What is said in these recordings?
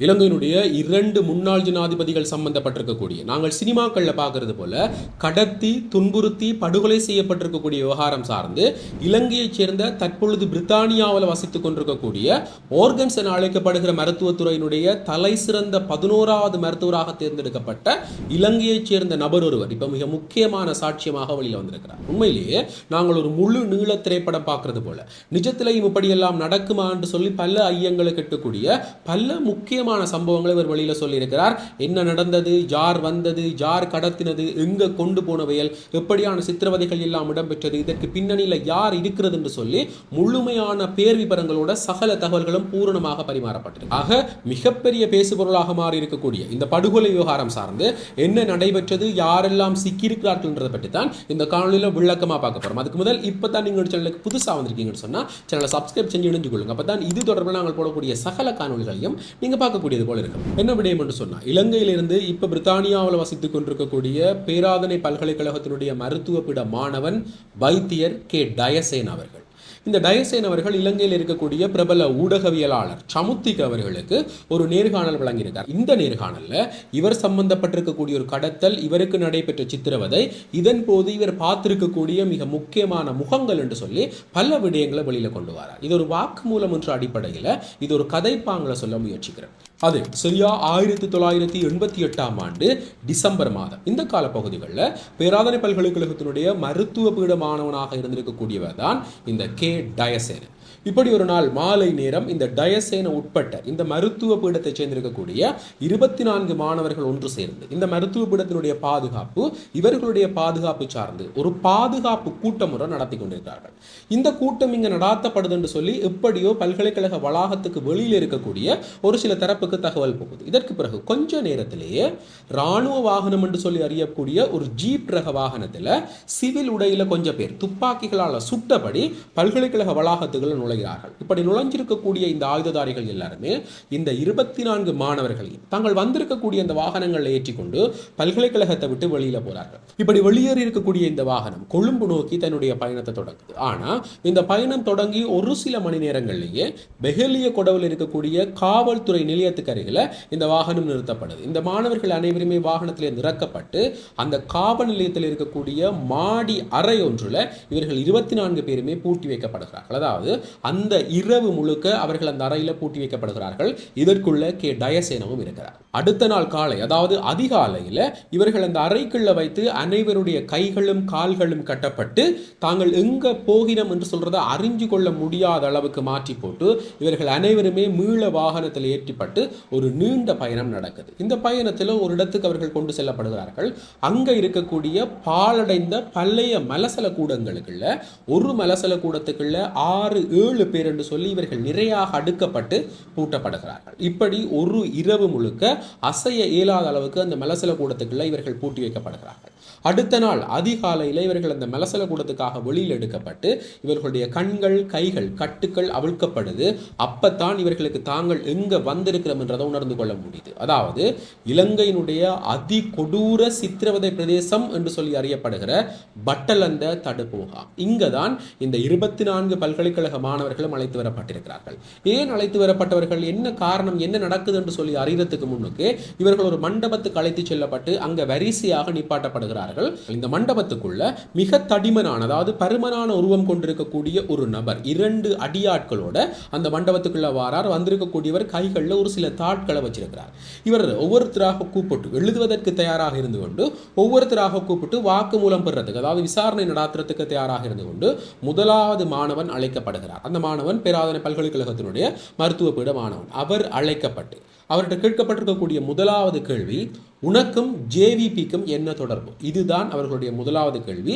இலங்கையினுடைய இரண்டு முன்னாள் ஜனாதிபதிகள் சம்பந்தப்பட்டிருக்கக்கூடிய நாங்கள் சினிமாக்களில் பார்க்கறது போல கடத்தி துன்புறுத்தி படுகொலை செய்யப்பட்டிருக்கக்கூடிய விவகாரம் சார்ந்து இலங்கையைச் சேர்ந்த தற்பொழுது பிரித்தானியாவில் வசித்துக் கொண்டிருக்கக்கூடிய ஓர்கன்ஸ் என அழைக்கப்படுகிற மருத்துவத்துறையினுடைய தலை சிறந்த பதினோராவது மருத்துவராக தேர்ந்தெடுக்கப்பட்ட இலங்கையைச் சேர்ந்த நபர் ஒருவர் இப்போ மிக முக்கியமான சாட்சியமாக வெளியில் வந்திருக்கிறார். உண்மையிலேயே நாங்கள் ஒரு முழு நீள திரைப்படம் பார்க்கறது போல நிஜத்திலையும் இப்படியெல்லாம் நடக்குமா என்று சொல்லி பல ஐயங்களை கெட்டக்கூடிய பல முக்கியமான சம்பவங்களை இவர் வெளியில சொல்லியிருக்கிறார். என்ன நடந்தது? யார் வந்தது? யார் கடத்தினது? எங்க கொண்டு போனவையல்? எப்படியான சித்திரவதைகள் எல்லாம் இடம்பெற்றது? இதற்கு பின்னணியில் யார் இருக்கிறது என்று சொல்லி முழுமையான பேர் விபரங்களோட சகல தகவல்களும் பூரணமாக பரிமாறப்பட்டது ஆக மிகப்பெரிய பேசுபொருளாக மாறி இருக்கக்கூடிய இந்த படுகொலை விவகாரம் சார்ந்து என்ன நடைபெற்றது? யாரெல்லாம் சிக்கியிருக்கிறார்கள்ன்றதை பற்றி தான் இந்த காணொலியில் விளக்கமா பார்க்க போகிறோம் அதுக்கு முதல் இப்போ தான் நீங்கள் சேனலுக்கு புதுசாக வந்திருக்கீங்கன்னு சொன்னா சேனலை சப்ஸ்கிரைப் செஞ்சு இணைஞ்சு கொள்ளுங்க அப்போ தான் இது தொடர்பில் நாங்கள் போடக்கூடிய சகல காணொலிகளையும் நீங்க பார்க்கக்கூடியது போல இருக்கும் என்ன விடயம் என்று சொன்னா இலங்கையிலிருந்து இப்ப பிரித்தானியாவில் வசித்துக் கொண்டிருக்கக்கூடிய பேராதனை பல்கலைக்கழகத்தினுடைய மருத்துவ பீட மாணவன் வைத்தியர் கே. டயசேன் அவர்கள். இந்த டயசேன் அவர்கள் இலங்கையில் இருக்கக்கூடிய பிரபல ஊடகவியலாளர் சமுத்திக் அவர்களுக்கு ஒரு நேர்காணல் வழங்கியிருக்கார். இந்த நேர்காணலில் இவர் சம்பந்தப்பட்டிருக்கக்கூடிய ஒரு கடத்தல் இவருக்கு நடைபெற்ற சித்திரவதை இதன் போது இவர் பார்த்திருக்கக்கூடிய மிக முக்கியமான முகங்கள் என்று சொல்லி பல விடயங்களை வெளியில கொண்டு வரார். இது ஒரு வாக்குமூலம் என்ற அடிப்படையில் இது ஒரு கதைப்பாங்களை சொல்ல முயற்சிக்கிறேன். அது சரியா ஆயிரத்தி தொள்ளாயிரத்தி எண்பத்தி எட்டாம் ஆண்டு டிசம்பர் மாதம். இந்த காலப்பகுதிகளில் பேராதனை பல்கலைக்கழகத்தினுடைய மருத்துவ பீட மாணவனாக இருந்திருக்கக்கூடியவர் தான் இந்த கே. டயசேன் இப்படி ஒரு நாள் மாலை நேரம் இந்த டயசேன உட்பட்ட இந்த மருத்துவ பீடத்தை சேர்ந்திருக்கக்கூடிய இருபத்தி நான்கு மாணவர்கள் ஒன்று சேர்ந்து இந்த மருத்துவ பீடத்தினுடைய பாதுகாப்பு இவர்களுடைய பாதுகாப்பு சார்ந்து ஒரு பாதுகாப்பு கூட்டம் ஒன்று நடத்தி கொண்டிருக்கிறார்கள். இந்த கூட்டம் இங்க நடாத்தப்படுது என்று சொல்லி எப்படியோ பல்கலைக்கழக வளாகத்துக்கு வெளியில் இருக்கக்கூடிய ஒரு சில தரப்புக்கு தகவல் போகுது. இதற்கு பிறகு கொஞ்ச நேரத்திலேயே ராணுவ வாகனம் என்று சொல்லி அறியக்கூடிய ஒரு ஜீப் ரக வாகனத்துல சிவில் உடையில கொஞ்சம் பேர் துப்பாக்கிகளால் சுட்டபடி பல்கலைக்கழக வளாகத்துக்குள்ள நுழைகிறார்கள். இப்படி நுழைஞ்சிருக்கக்கூடிய இந்த ஆயுததாரிகள் எல்லாருமே இந்த இருபத்தி நான்கு மாணவர்களையும் தாங்கள் வந்திருக்கக்கூடிய இந்த வாகனங்களை ஏற்றிக்கொண்டு பல்கலைக்கழகத்தை விட்டு வெளியில போறார்கள். இப்படி வெளியேறி இருக்கக்கூடிய இந்த வாகனம் கொழும்பு நோக்கி தன்னுடைய பயணத்தை தொடங்குது. ஆனா இந்த பயணம் தொடங்கி ஒரு சில மணி நேரங்களிலேயே பெஹலிய கொடவில் இருக்கக்கூடிய காவல்துறை நிலையத்துக்கு அருகில இந்த வாகனம் நிறுத்தப்படுது. இந்த மாணவர்கள் அனைவருமே வாகனத்திலே நிறக்கப்பட்டு அந்த காவல் நிலையத்தில் இருக்கக்கூடிய மாடி அறை ஒன்றுல இவர்கள் இருபத்தி நான்கு பேருமே பூட்டி வைக்கப்படுகிறார்கள். அதாவது அந்த இரவு முழுக்க அவர்கள் அந்த அறையில் பூட்டி வைக்கப்படுகிறார்கள். இதற்குள்ள கே. டயசேனவும் இருக்கிறார். அடுத்த நாள் காலை அதாவது அதிகாலையில் இவர்கள் அந்த அறைக்குள்ள வைத்து அனைவருடைய கைகளும் கால்களும் கட்டப்பட்டு தாங்கள் எங்க போகிறோம் என்று சொல்றதை அறிஞ்சு கொள்ள முடியாத அளவுக்கு மாற்றி போட்டு இவர்கள் அனைவருமே மீள வாகனத்தில் ஏற்றிப்பட்டு ஒரு நீண்ட பயணம் நடக்குது. இந்த பயணத்தில் ஒரு இடத்துக்கு அவர்கள் கொண்டு செல்லப்படுகிறார்கள். அங்க இருக்கக்கூடிய பாலடைந்த பழைய மலசல கூடங்களுக்குள்ள ஒரு மலசல கூடத்துக்குள்ள ஆறு ஏழு பேர் என்று சொல்லி இவர்கள் நிறையாக அடுக்கப்பட்டு பூட்டப்படுகிறார்கள். இப்படி ஒரு இரவு முழுக்க அசைய இயலாத அளவுக்கு அந்த மலசல கூடத்துக்குள்ள இவர்கள் பூட்டி வைக்கப்படுகிறார்கள். அடுத்த நாள் அதிகாலையில் இவர்கள் அந்த மலசல கூடத்துக்காக வெளியில் எடுக்கப்பட்டு இவர்களுடைய கண்கள் கைகள் கட்டுக்கள் அவிழ்க்கப்படுது. அப்பத்தான் இவர்களுக்கு தாங்கள் எங்க வந்திருக்கிறோம் என்றதை உணர்ந்து கொள்ள முடியுது. அதாவது இலங்கையினுடைய அதி கொடூர சித்திரவதை பிரதேசம் என்று சொல்லி அறியப்படுகிற பட்டலந்த தடுப்பு முகாம் இங்க தான் இந்த இருபத்தி நான்கு பல்கலைக்கழக மாணவர்களும் அழைத்து வரப்பட்டிருக்கிறார்கள். ஏன் அழைத்து வரப்பட்டவர்கள்? என்ன காரணம்? என்ன நடக்குது என்று சொல்லி அறியறதுக்கு முன்னுக்கு இவர்கள் ஒரு மண்டபத்துக்கு அழைத்து செல்லப்பட்டு அங்க வரிசையாக நிப்பாட்டப்படுகிறார்கள். இந்த மண்டபத்துக்குள்ள மிக தடிமனான அதாவது பருமனான உருவம் கொண்டிருக்கக்கூடிய ஒரு நபர் இரண்டு அடியாட்களோட அந்த மண்டபத்துக்குள்ள வாரார். வந்திருக்கக்கூடியவர் கைகளில் ஒரு சில தாட்களை வச்சிருக்கிறார். இவர் ஒவ்வொருத்தராக கூப்பிட்டு எழுதுவதற்கு தயாராக இருந்து கொண்டு ஒவ்வொருத்தராக கூப்பிட்டு வாக்கு மூலம் பெறத்துக்கு அதாவது விசாரணை நடாத்துறதுக்கு தயாராக இருந்து கொண்டு முதலாவது மாணவன் அழைக்கப்படுகிறார். அந்த மாணவன் பேராதனை பல்கலைக்கழகத்தினுடைய மருத்துவ பீட மாணவன் அவர் அழைக்கப்பட்டு அவர்கிட்ட கேட்கப்பட்டிருக்கக்கூடிய முதலாவது கேள்வி உனக்கும் ஜேவிபிக்கும் என்ன தொடர்பு? இதுதான் அவர்களுடைய முதலாவது கேள்வி.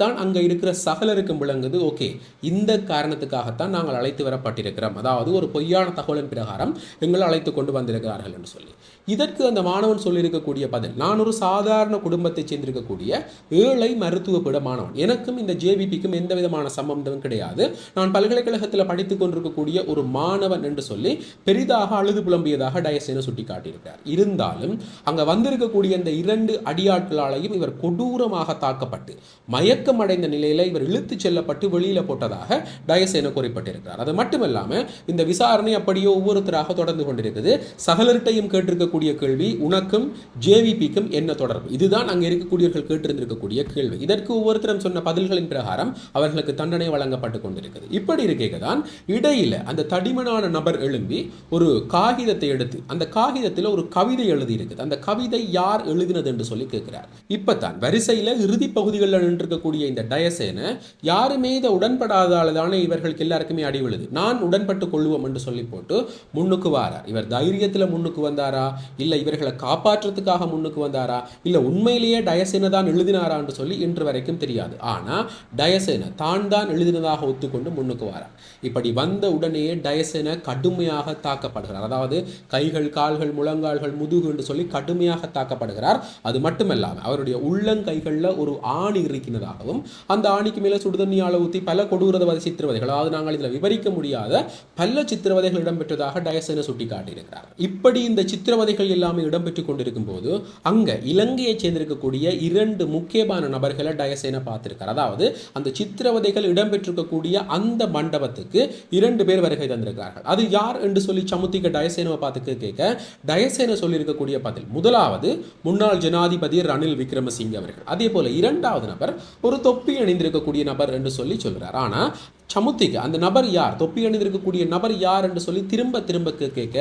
தான் அங்கே இருக்கிற சகலருக்கும் விளங்குது ஓகே இந்த காரணத்துக்காகத்தான் நாங்கள் அழைத்து வரப்பட்டிருக்கிறோம். அதாவது ஒரு பொய்யான தகவலின் பிரகாரம் எங்களை அழைத்து கொண்டு வந்திருக்கிறார்கள் என்று சொல்லி. இதற்கு அந்த மாணவன் சொல்லியிருக்கக்கூடிய பதில் நான் ஒரு சாதாரண குடும்பத்தைச் சேர்ந்திருக்கக்கூடிய ஏழை மருத்துவ பிட மாணவன். எனக்கும் இந்த ஜேவிபிக்கும் எந்த விதமான சம்பந்தமும் கிடையாது. நான் பல்கலைக்கழகத்தில் படித்துக் கொண்டிருக்கக்கூடிய ஒரு மாணவன் என்று சொல்லி பெரிதாக அழுது புலம்பியதாக என்பதாக டயசேன சுட்டி காட்டியிருக்கிறார் இருந்தாலும் அங்கே வந்திருக்கக்கூடிய அந்த இரண்டு அடியாட்களாலையும் இவர் கொடூரமாக தாக்கப்பட்டு மயக்கம் அடைந்த நிலையில இவர் இழுத்துச் செல்லப்பட்டு வெளியில் போட்டதாக டயசேன குறிப்பிட்டிருக்கிறார். அது மட்டுமல்லாமல் இந்த விசாரணை அப்படியே ஒவ்வொருத்தராக தொடர்ந்து கொண்டிருக்குது. சகலர்கிட்டையும் கேட்டிருக்கக்கூடிய கேள்வி உனக்கும் ஜேவிபிக்கும் என்ன தொடர்பு? இதுதான் அங்கே இருக்கக்கூடியவர்கள் கேட்டிருந்திருக்கக்கூடிய கேள்வி. இதற்கு ஒவ்வொருத்தரும் சொன்ன பதில்களின் பிரகாரம் அவர்களுக்கு தண்டனை வழங்கப்பட்டு கொண்டிருக்கிறது இப்படி இருக்கைக்கு தான் இடையில் அந்த தடிமனான நபர் எழும்பி ஒரு காகிதத்தை எடுத்து அந்த காகிதத்தில் ஒரு கவிதை எழுதியிருக்குது. அந்த கவிதை யார் எழுதினது என்று சொல்லி கேட்கிறார். இப்பதான் வரிசையில் இறுதி பகுதிகளில் நின்றிருக்கக்கூடிய இந்த டயசேனை யாருமே இதை உடன்படாதால தானே இவர்களுக்கு எல்லாருக்குமே அடிவிழுது நான் உடன்பட்டு கொள்வோம் என்று சொல்லி போட்டு முன்னுக்கு வாரார். இவர் தைரியத்தில் முன்னுக்கு வந்தாரா? இல்லை இவர்களை காப்பாற்றுறதுக்காக முன்னுக்கு வந்தாரா? இல்லை உண்மையிலேயே டயசேனை தான் எழுதினாரா என்று சொல்லி இன்று வரைக்கும் தெரியாது. ஆனால் டயசேனை தான் தான் எழுதினதாக ஒத்துக்கொண்டு முன்னுக்கு வாரார். இப்படி வந்த உடனேயே டயசேனை கடுமையாக தாக்கப்படுகிறார். அதாவது கைகள் கால்கள் முழங்கால்கள் முதுகு என்று சொல்லி கடுமையாக தாக்கப்படுகிறார். அது மட்டுமல்லாமல் அவருடைய உள்ளங்கைகளில் ஒரு ஆணி இருக்கின்றதாகவும் அந்த ஆணிக்கு மேலே சுடுதண்ணியால் ஊற்றி பல கொடூரதவாத சித்திரவதைகள் அதாவது நாங்கள் இதில் விவரிக்க முடியாத பல சித்திரவதைகள் இடம்பெற்றதாக டயசேன சுட்டிக்காட்டியிருக்கிறார். இப்படி இந்த சித்திரவதைகள் எல்லாமே இடம்பெற்று கொண்டிருக்கும் போது அங்க இலங்கையைச் சேர்ந்திருக்கக்கூடிய இரண்டு முக்கியமான நபர்களை டயசேன பார்த்திருக்கார் அதாவது அந்த சித்திரவதைகள் இடம்பெற்றிருக்கக்கூடிய அந்த மண்டபத்துக்கு இரண்டு பேர் வருகை தந்திருக்கிறார்கள். அது யார் என்று சொல்லி சமுத்திக்க டயசேனவை பார்த்து கேட்க தயசேன சொல்லியிருக்கக்கூடிய பதில். முதலாவது முன்னாள் ஜனாதிபதி ரணில் விக்ரமசிங்க அவர்கள். அதே போல இரண்டாவது நபர் ஒரு தொப்பி அணிந்திருக்கக்கூடிய நபர் என்று சொல்லி சொல்றார். ஆனால் சமுத்திக்கு அந்த நபர் யார்? தொப்பி அணிந்திருக்கக்கூடிய நபர் யார் என்று சொல்லி திரும்ப திரும்ப கேட்க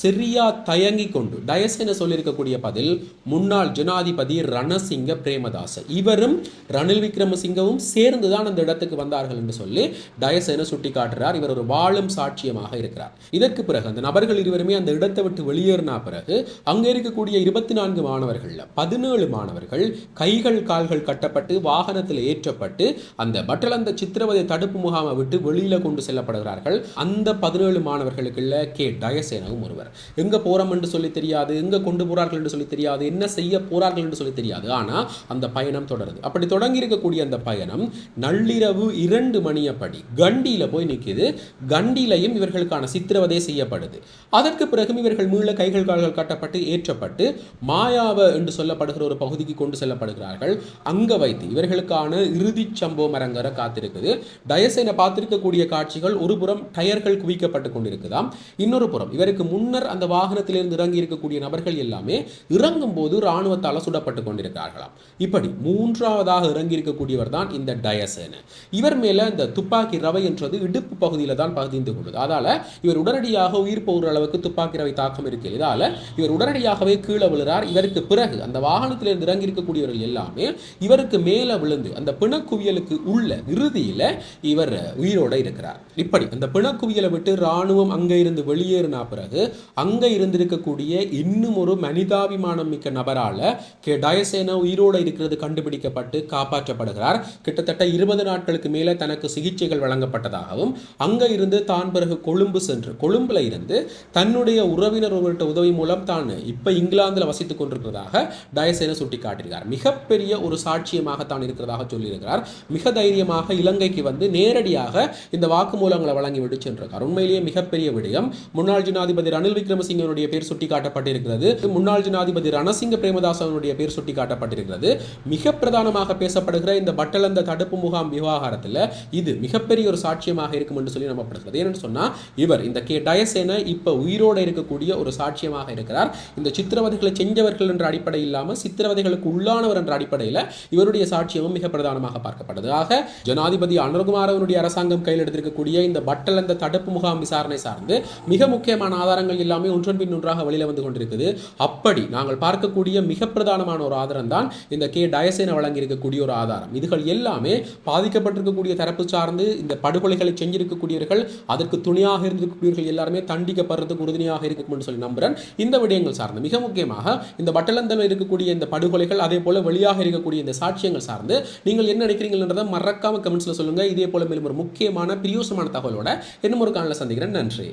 சரியா தயங்கி கொண்டு டயசேன சொல்லியிருக்கக்கூடிய பதில் முன்னாள் ஜனாதிபதி ரணசிங்க பிரேமதாச. இவரும் ரணில் விக்ரமசிங்கவும் சேர்ந்து தான் அந்த இடத்துக்கு வந்தார்கள் என்று சொல்லி டயசேன சுட்டி காட்டுறார் இவர் ஒரு வாழும் சாட்சியமாக இருக்கிறார். இதற்கு பிறகு அந்த நபர்கள் இருவருமே அந்த இடத்தை விட்டு வெளியேறினா பிறகு அங்கே இருக்கக்கூடிய இருபத்தி நான்கு மாணவர்களில் பதினேழு மாணவர்கள் கைகள் கால்கள் கட்டப்பட்டு வாகனத்தில் ஏற்றப்பட்டு அந்த பட்டலந்த சித்திரவதை தடுப்பு முகாமை விட்டு வெளியில் கொண்டு செல்லப்படுகிறார்கள். அந்த பதினேழு மாணவர்களுக்குள்ள கே. டயசேனவும் ஒருவர். எங்கே போகிறோம் என்று சொல்லி தெரியாது எங்கே கொண்டு போகிறார்கள் என்று சொல்லி தெரியாது என்ன செய்ய போகிறார்கள் என்று சொல்லி தெரியாது. ஆனால் அந்த பயணம் தொடருது. அப்படி தொடங்கி இருக்கக்கூடிய அந்த பயணம் நள்ளிரவு இரண்டு மணியப்படி கண்டியில் போய் நிற்கிது கண்டிலையும் இவர்களுக்கான சித்திரவதை செய்யப்படுது. அதற்கு பிறகும் இவர்கள் மீள கைகள் கால்கள் கட்டப்பட்டு ஏற்றப்பட்டு மாயாவ என்று சொல்லப்படுகிற ஒரு பகுதிக்கு கொண்டு செல்லப்படுகிறார்கள். அங்க வைத்து இவர்களுக்கான இறுதி சம்பவம் அரங்கர காத்திருக்குது. டயசேனை பார்த்திருக்கக்கூடிய காட்சிகள் ஒரு புறம் டயர்கள் குவிக்கப்பட்டு கொண்டிருக்குதாம். இன்னொரு புறம் இவருக்கு முன்னர் அந்த வாகனத்திலிருந்து இறங்கி இருக்கக்கூடிய நபர்கள் எல்லாமே இறங்கும் போது இராணுவத்தால் சுடப்பட்டு கொண்டிருக்கிறார்களாம். இப்படி மூன்றாவதாக இறங்கி இருக்கக்கூடியவர் தான் இந்த டயசேன. இவர் மேல இந்த துப்பாக்கி ரவை என்றது இடுப்பு பகுதியில தான் பதிந்து கொள்ளுது. அதால இவர் உடனடியாக உயிர் போகிற அளவுக்கு துப்பாக்கி ரவை தாக்கம் இருக்கு இதால இவர் உடனடியாகவே கீழே விழுறார். இவருக்கு பிறகு அந்த வாகனத்திலிருந்து இறங்கி இருக்கக்கூடியவர்கள் எல்லாமே இவருக்கு மேலே விழுந்து அந்த பிணக்குவியலுக்கு உள்ள இறுதியில் இவர் உயிரோடு இருக்கிறார். இப்படி அந்த பிணக்குவியலை விட்டு இராணுவம் அங்கே இருந்து வெளியேறினா பிறகு அங்கே இருந்திருக்கக்கூடிய இன்னும் ஒரு மனிதாபிமானம் மிக்க நபரால் கே. டயசேனா உயிரோடு இருக்கிறது கண்டுபிடிக்கப்பட்டு காப்பாற்றப்படுகிறார். கிட்டத்தட்ட இருபது நாட்களுக்கு மேலே தனக்கு சிகிச்சைகள் வழங்கப்பட்டதாகவும் அங்கே இருந்து தான் பிறகு கொழும்பு சென்று கொழும்பில் இருந்து தன்னுடைய உறவினர் ஒருவர்கிட்ட உதவி மூலம் தான் இப்போ இங்கிலாந்தில் வசித்துக் கொண்டிருக்கிறதாக டயசேனா சுட்டிக்காட்டியிருக்கிறார் மிகப்பெரிய ஒரு சாட்சியமாக தான் இருக்கிறதாக சொல்லியிருக்கிறார். மிக தைரியமாக இலங்கைக்கு வந்து நேரடி நேரடியாக இந்த வாக்குமூலங்களை வழங்கி விட்டு சென்றிருக்கார். உண்மையிலேயே மிகப்பெரிய விடயம். முன்னாள் ஜனாதிபதி ரணில் விக்ரமசிங்கனுடைய பேர் சுட்டிக்காட்டப்பட்டிருக்கிறது. முன்னாள் ஜனாதிபதி ரணசிங்க பிரேமதாசனுடைய பேர் சுட்டிக்காட்டப்பட்டிருக்கிறது. மிக பிரதானமாக பேசப்படுகிற இந்த பட்டலந்த தடுப்பு முகாம் விவகாரத்தில் இது மிகப்பெரிய ஒரு சாட்சியமாக இருக்கும் என்று சொல்லி நம்பப்படுகிறது. ஏன்னு சொன்னா இவர் இந்த கே. டயசேன இப்ப உயிரோடு இருக்கக்கூடிய ஒரு சாட்சியமாக இருக்கிறார். இந்த சித்திரவதைகளை செஞ்சவர்கள் என்ற அடிப்படை இல்லாமல் சித்திரவதைகளுக்கு உள்ளானவர் என்ற அடிப்படையில் இவருடைய சாட்சியமும் மிக பிரதானமாக பார்க்கப்படுது. ஆக ஜனாதிபதி அனுர்குமாரவனுடைய அரசாங்கம் கையில் எடுத்திருக்கக்கூடிய இந்த பட்டல் அந்த தடுப்பு முகாம் விசாரணை சார்ந்து மிக முக்கியமான ஆதாரங்கள் எல்லாமே ஒன்றன் பின் ஒன்றாக வெளியில் வந்து கொண்டிருக்குது. அப்படி நாங்கள் பார்க்கக்கூடிய மிக பிரதானமான ஒரு ஆதாரம் தான் இந்த கே டயசேன வழங்கியிருக்கக்கூடிய ஒரு ஆதாரம். இதுகள் எல்லாமே பாதிக்கப்பட்டிருக்கக்கூடிய தரப்பு சார்ந்து இந்த படுகொலைகளை செஞ்சிருக்கக்கூடியவர்கள் அதற்கு துணியாக இருந்திருக்கக்கூடியவர்கள் எல்லாருமே தண்டிக்கப்படுறதுக்கு உறுதுணையாக இருக்கும்னு சொல்லி நம்புகிறேன் இந்த விடயங்கள் சார்ந்து மிக முக்கியமாக இந்த பட்டலந்தல் இருக்கக்கூடிய இந்த படுகொலைகள் அதே போல வெளியாக இருக்கக்கூடிய இந்த சாட்சியங்கள் சார்ந்து நீங்கள் என்ன நினைக்கிறீங்கன்றதை மறக்காம கமெண்ட்ஸில் சொல்லுங்கள் இதே போல மேலும் ஒரு முக்கியமான பிரியோசமான தகவலோட இன்னும் ஒரு காலில் சந்திக்கிறேன். நன்றி.